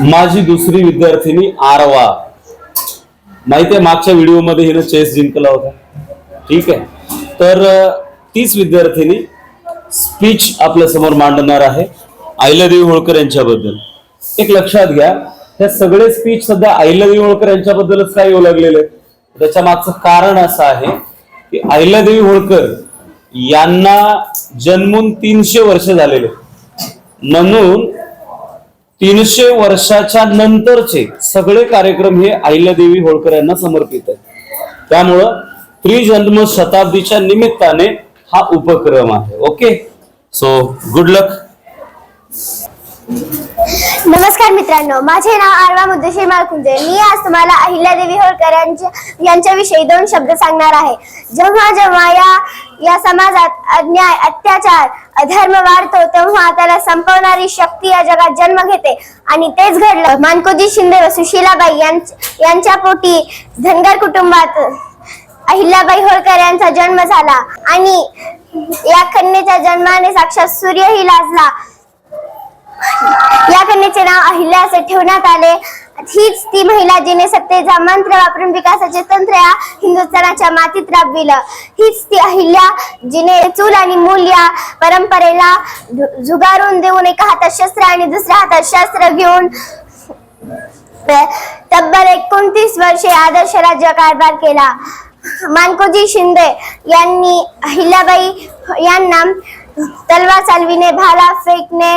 माझी दुसरी विद्यार्थिनी आरवा. माहितीये मागच्या व्हिडिओमध्ये हिनं चेस जिंकला होता. ठीक आहे. तर तीच विद्यार्थिनी स्पीच आपल्यासमोर मांडणार आहे. अहिल्यादेवी होळकर यांच्याबद्दल. एक लक्षात घ्या हे सगळे स्पीच सध्या अहिल्यादेवी होळकर यांच्याबद्दलच काय येऊ लागलेले त्याच्या मागचं कारण असं आहे की आईलादेवी होळकर यांना जन्मून तीनशे वर्ष झालेले म्हणून तीनशे वर्षाच्या नंतरचे सगळे कार्यक्रम हे अहिल्यादेवी होळकर यांना समर्पित आहेत. त्यामुळं त्रिजन्म शताब्दीच्या निमित्ताने हा उपक्रम आहे. ओके? सो गुड लक नमस्कार मित्रांनो माझे नाव आरवा मुद्देशी माळकुंजे. मी आज तुम्हाला अहिल्यादेवी होळकर यांच्याविषयी दोन शब्द सांगणार आहे. जेव्हा जेव्हा या या समाजात अन्याय अत्याचार अधर्म वाढतो तेव्हा त्याला संपवणारी शक्ती या जगात जन्म घेते. आणि तेच घडलं. मानकोजी शिंदे व सुशीलाबाई यांच्या पोटी धनगर कुटुंबात अहिल्याबाई होळकर यांचा जन्म झाला. आणि या कन्येच्या जन्माने साक्षात सूर्यही लाजला. या कन्येचे नाव अहिल्या असे ठेवण्यात आले. हीच ती महिला जिने सत्तेचा मंत्र वापरून विकासाचे तंत्र या हिंदुस्थानाच्या मातीत राबविलं. हीच ती अहिल्या जिने चूल आणि मूल या परंपरेला झुगारून देऊन एका हातात शस्त्र आणि दुसऱ्या हातात शस्त्र घेऊन तब्बल एकोणतीस वर्षे आदर्श राज्य कारभार केला. मानकोजी शिंदे यांनी अहिल्याबाई यांना तलवार चालविणे भाला फेकणे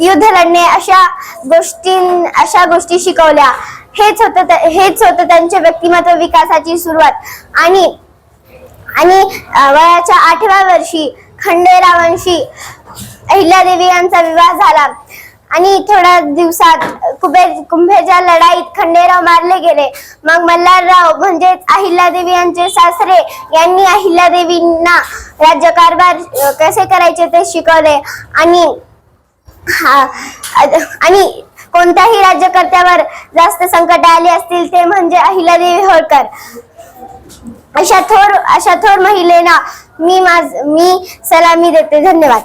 युद्ध लढणे अशा गोष्टी अशा गोष्टी शिकवल्या. हेच होतं हेच होतं त्यांच्या व्यक्तिमत्व विकासाची सुरुवात. आणि आणि वयाच्या आठव्या वर्षी खंडेरावांशी अहिल्यादेवी यांचा विवाह झाला. आणि थोड्या दिवसात कुबेर कुंभेच्या लढाईत खंडेराव मारले गेले. मग मल्हारराव म्हणजेच अहिल्यादेवी यांचे सासरे यांनी अहिल्यादेवींना राज्यकारभार कसे करायचे ते शिकवले. आणि आणि कोणत्याही राज्यकर्त्यावर जास्त संकट आले असतील ते म्हणजे अहिल्यादेवी होळकर. अशा थोर अशा थोर महिलेला मी माझ मी सलामी देते. धन्यवाद.